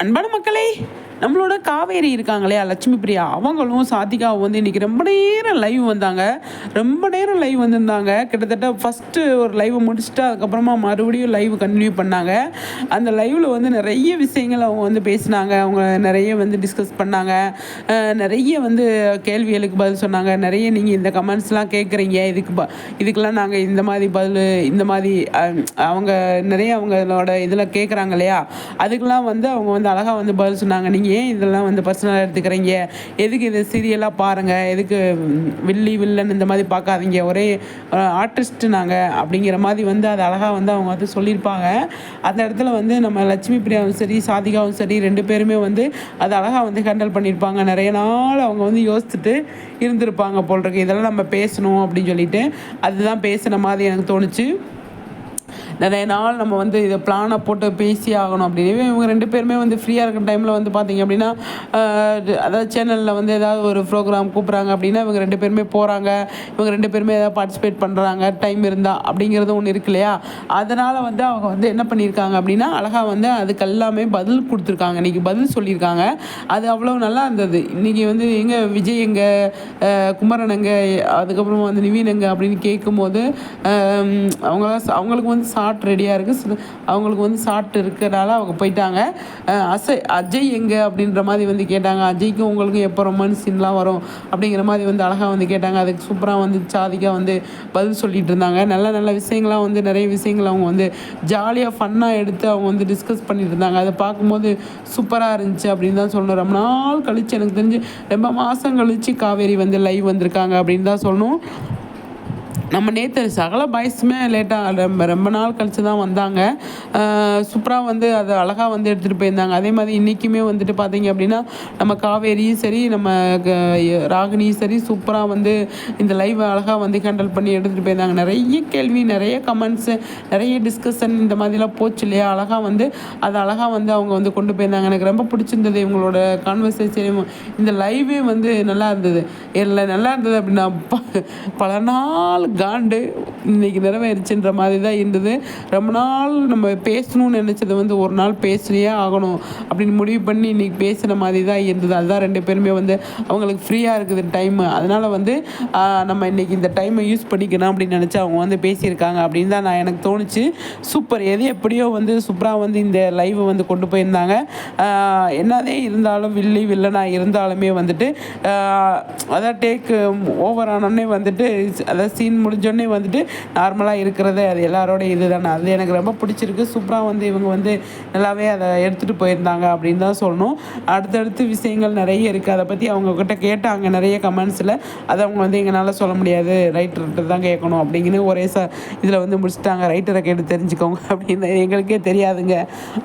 அன்பான மக்களே நம்மளோட காவேரி இருக்காங்க லட்சுமி பிரியா? அவங்களும் சாத்திகாவும் வந்து இன்றைக்கி ரொம்ப நேரம் லைவ் வந்தாங்க. ரொம்ப நேரம் லைவ் வந்திருந்தாங்க. கிட்டத்தட்ட ஃபஸ்ட்டு ஒரு லைவ் முடிச்சுட்டு அதுக்கப்புறமா மறுபடியும் லைவ் கண்டினியூ பண்ணாங்க. அந்த லைவில் வந்து நிறைய விஷயங்கள் அவங்க வந்து பேசினாங்க. அவங்க நிறைய வந்து டிஸ்கஸ் பண்ணாங்க. நிறைய வந்து கேள்விகளுக்கு பதில் சொன்னாங்க. நிறைய நீங்கள் இந்த கமெண்ட்ஸ்லாம் கேட்குறீங்க இதுக்கு ப இதுக்கெல்லாம் நாங்கள் இந்த மாதிரி பதில் இந்த மாதிரி அவங்க நிறைய அவங்களோட இதில் கேட்குறாங்க இல்லையா? அதுக்கெல்லாம் வந்து அவங்க வந்து அழகாக வந்து பதில் சொன்னாங்க. நீங்கள் ஏன் இதெல்லாம் வந்து பர்சனலாக எடுத்துக்கிறீங்க? எதுக்கு இது சீரியலாக பாருங்கள் எதுக்கு வில்லி வில்லன் இந்த மாதிரி பார்க்காதீங்க? ஒரே ஆர்டிஸ்ட் நாங்கள் அப்படிங்கிற மாதிரி வந்து அது அழகாக வந்து அவங்க வந்து சொல்லியிருப்பாங்க. அந்த இடத்துல வந்து நம்ம லட்சுமி பிரியாவும் சரி சாதிகாவும் சரி ரெண்டு பேருமே வந்து அது அழகாக வந்து ஹேண்டில் பண்ணியிருப்பாங்க. நிறைய நாள் அவங்க வந்து யோசிச்சுட்டு இருந்திருப்பாங்க போல் இருக்கு. இதெல்லாம் நம்ம பேசணும் அப்படின்னு சொல்லிட்டு அதுதான் பேசுன மாதிரி எனக்கு தோணுச்சு. நிறைய நாள் நம்ம வந்து இதை பிளானை போட்டு பேசி ஆகணும் அப்படின்னு. இவங்க ரெண்டு பேருமே வந்து ஃப்ரீயாக இருக்கிற டைமில் வந்து பார்த்திங்க அப்படின்னா அதாவது சேனலில் வந்து ஏதாவது ஒரு ப்ரோக்ராம் கூப்பிட்றாங்க அப்படின்னா இவங்க ரெண்டு பேருமே போகிறாங்க இவங்க ரெண்டு பேருமே ஏதாவது பார்ட்டிசிபேட் பண்ணுறாங்க டைம் இருந்தால் அப்படிங்கிறது ஒன்று இருக்கு இல்லையா? அதனால் வந்து அவங்க வந்து என்ன பண்ணியிருக்காங்க அப்படின்னா அழகாக வந்து அதுக்கு எல்லாமே பதில் கொடுத்துருக்காங்க. இன்றைக்கி பதில் சொல்லியிருக்காங்க. அது அவ்வளோ நல்லா இருந்தது. இன்றைக்கி வந்து எங்கே விஜய் எங்கே குமரன் எங்கே அதுக்கப்புறமா வந்து நிவீன் எங்கே அப்படின்னு கேட்கும்போது அவங்க அவங்களுக்கு வந்து சா ஷார்ட் ரெடியாக இருக்குது அவங்களுக்கு வந்து ஷார்ட் இருக்கிறனால அவங்க போயிட்டாங்க. அசை அஜய் எங்கே அப்படின்ற மாதிரி வந்து கேட்டாங்க. அஜய்க்கும் உங்களுக்கும் எப்போ ரொமான்ஸ் சீன்லாம் வரும் அப்படிங்கிற மாதிரி வந்து அழகாக வந்து கேட்டாங்க. அதுக்கு சூப்பராக வந்து சாதிக்காக வந்து பதில் சொல்லிகிட்டு இருந்தாங்க. நல்ல நல்ல விஷயங்கள்லாம் வந்து நிறைய விஷயங்கள் அவங்க வந்து ஜாலியாக ஃபன்னாக எடுத்து அவங்க வந்து டிஸ்கஸ் பண்ணிட்டு இருந்தாங்க. அதை பார்க்கும்போது சூப்பராக இருந்துச்சு அப்படின்னு தான் சொல்லணும். ரொம்ப நாள் கழித்து எனக்கு தெரிஞ்சு ரொம்ப மாதம் கழித்து காவேரி வந்து லைவ் வந்திருக்காங்க அப்படின்னு தான் சொல்லணும். நம்ம நேற்று சகல பாய்ஸுமே லேட்டாக ரொம்ப ரொம்ப நாள் கழித்து தான் வந்தாங்க. சூப்பராக வந்து அதை அழகாக வந்து எடுத்துகிட்டு போயிருந்தாங்க. அதே மாதிரி இன்றைக்குமே வந்துட்டு பார்த்தீங்க அப்படின்னா நம்ம காவேரியும் சரி நம்ம ராகினியும் சரி சூப்பராக வந்து இந்த லைவ் அழகாக வந்து ஹேண்டில் பண்ணி எடுத்துகிட்டு போயிருந்தாங்க. நிறைய கேள்வி நிறைய கமெண்ட்ஸு நிறைய டிஸ்கஷன் இந்த மாதிரிலாம் போச்சு இல்லையா? அழகாக வந்து அதை அழகாக வந்து அவங்க வந்து கொண்டு போயிருந்தாங்க. எனக்கு ரொம்ப பிடிச்சிருந்தது இவங்களோட கான்வர்சேஷன் இந்த லைவே வந்து நல்லா இருந்தது. இல்லை நல்லா இருந்தது அப்படின்னா பல நாள் காண்டு இன்றைக்கி நிறைவேறிச்சுன்ற மாதிரி தான் இருந்தது. ரொம்ப நாள் நம்ம பேசணும்னு நினச்சது வந்து ஒரு நாள் பேசினே ஆகணும் அப்படின்னு முடிவு பண்ணி இன்றைக்கி பேசுகிற மாதிரி தான் இருந்தது. அதுதான் ரெண்டு பேருமே வந்து அவங்களுக்கு ஃப்ரீயாக இருக்குது டைமு அதனால் வந்து நம்ம இன்றைக்கி இந்த டைமை யூஸ் பண்ணிக்கணும் அப்படின்னு நினச்சி அவங்க வந்து பேசியிருக்காங்க அப்படின்னு தான் நான் எனக்கு தோணுச்சு. சூப்பர் எது எப்படியோ வந்து சூப்பராக வந்து இந்த லைவை வந்து கொண்டு போயிருந்தாங்க. என்னதே இருந்தாலும் வில்லி வில்லனாக இருந்தாலுமே வந்துட்டு அதான் டேக் ஓவர் ஆனோடனே வந்துட்டு அதாவது சீன் முடி முடிஞ்சோடனே வந்துட்டு நார்மலாக இருக்கிறது அது எல்லாரோட இது தானே அது எனக்கு ரொம்ப பிடிச்சிருக்கு. சூப்பராக வந்து இவங்க வந்து நல்லாவே அதை எடுத்துகிட்டு போயிருந்தாங்க அப்படின்னு தான் சொல்லணும். அடுத்தடுத்து விஷயங்கள் நிறைய இருக்குது அதை பற்றி அவங்கக்கிட்ட கேட்டாங்க நிறைய கமெண்ட்ஸில் அதை அவங்க வந்து எங்களால் சொல்ல முடியாது. ரைட்டர்கிட்ட தான் கேட்கணும் அப்படிங்கிற ஒரே ச இதில் வந்து முடிச்சுட்டாங்க. ரைட்டரை கேட்டு தெரிஞ்சுக்கோங்க அப்படின்னு எங்களுக்கே தெரியாதுங்க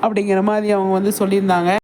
அப்படிங்கிற மாதிரி அவங்க வந்து சொல்லியிருந்தாங்க.